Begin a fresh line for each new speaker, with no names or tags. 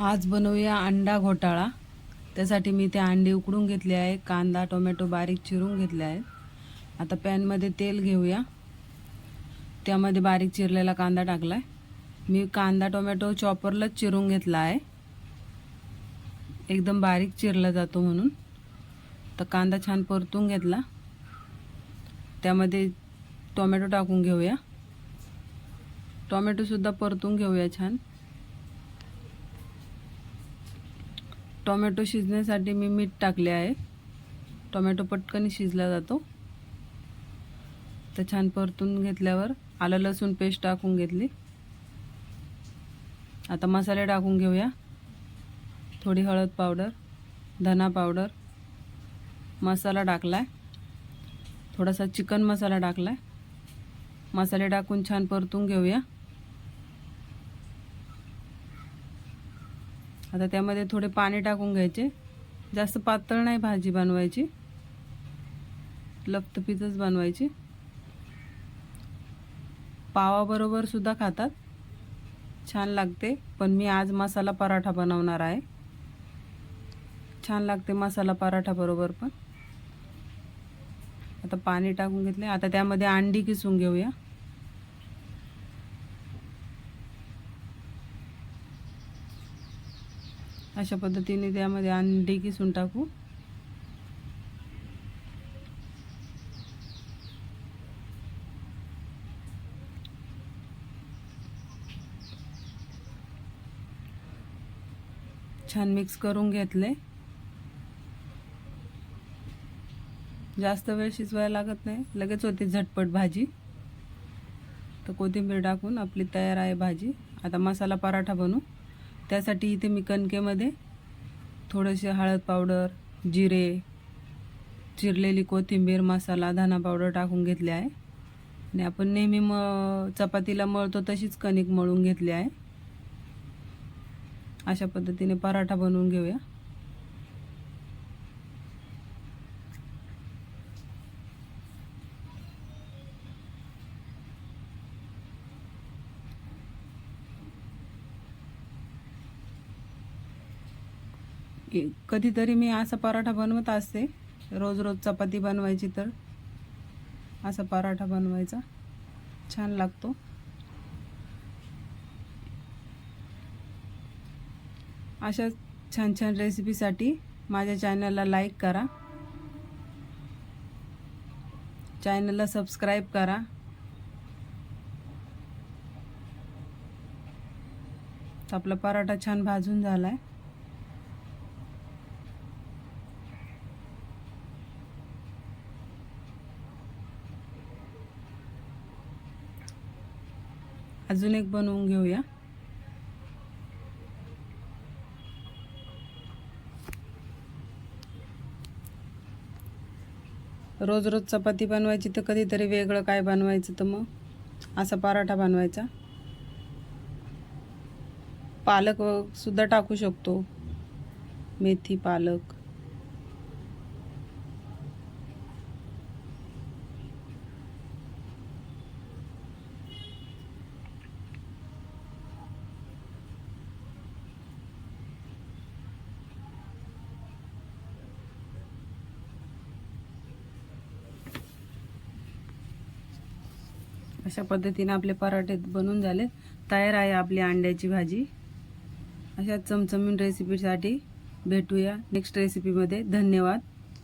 आज बनवूया अंडा घोटाळा. त्यासाठी मी ते अंडे उकडून घेतले आहे. कांदा टोमॅटो बारीक चिरून घेतले आहे. आता पॅनमध्ये तेल घेऊया. त्यामध्ये बारीक चिरलेला कांदा टाकला आहे मी कांदा टोमॅटो चॉपरलाच चिरून घेतला आहे. एकदम बारीक चिरला जातो म्हणून. तर कांदा छान परतून घेतला. त्यामध्ये टोमॅटो टाकून घेऊया. टोमॅटोसुद्धा परतून घेऊया छान. टोमॅटो शिजण्यासाठी मी मीठ टाकले आहे. टोमॅटो पटकन शिजला जातो. तर छान परतून घेतल्यावर आलं लसूण पेस्ट टाकून घेतली. आता मसाले टाकून घेऊया. थोडी हळद पावडर धना पावडर मसाला टाकलाय. थोडासा चिकन मसाला टाकलाय. मसाले टाकून छान परतून घेऊया. आता त्यामध्ये थोडे पाणी टाकून घ्यायचे. जास्त पातळ नाही भाजी बनवायची. लपतपीतच बनवायची. पावाबरोबर सुद्धा खातात. छान लागते. पण मी आज मसाला पराठा बनवणार आहे. छान लागते मसाला पराठा बरोबर पण. आता पाणी टाकून घेतले. आता त्यामध्ये अंडी किसून घेऊया. अशा पद्धतीने त्यामध्ये अंडी किसून टाकू. छान मिक्स करून घेतले. जास्त वेळ शिजवायला लागत नाही. लगेच होते झटपट भाजी. तर कोथिंबीर टाकून आपली तयार आहे भाजी. आता मसाला पराठा बनवू त्यासाठी इथे मी कणकेमध्ये थोडेसे हळद पावडर जिरे चिरलेली कोथिंबीर मसाला धना पावडर टाकून घेतले आहे. आणि आपण नेहमी म चपातीला मळतो तशीच कणिक मळून घेतली आहे. अशा पद्धतीने पराठा बनवून घेऊया. कधीतरी मी असा पराठा बनवत असते. रोज रोज चपाती बनवायची तर. असा पराठा बनवायचा. छान लागतो. अशा छान छान रेसिपीसाठी माझ्या चॅनलला लाईक करा. चॅनलला सबस्क्राईब करा. तर आपला पराठा छान भाजून झाला आहे अजून एक बनवून घेऊया. रोज रोज चपाती बनवायची तर कधीतरी वेगळं काय बनवायचं तर मग? असा पराठा बनवायचा. पालक व- सुद्धा टाकू शकतो. मेथी पालक. अशा पद्धतीने आपले पराठे बनून झाले तयार आहे आपली अंड्याची भाजी. अशा चमचमीन रेसिपीसाठी भेटूया नेक्स्ट रेसिपीमध्ये धन्यवाद.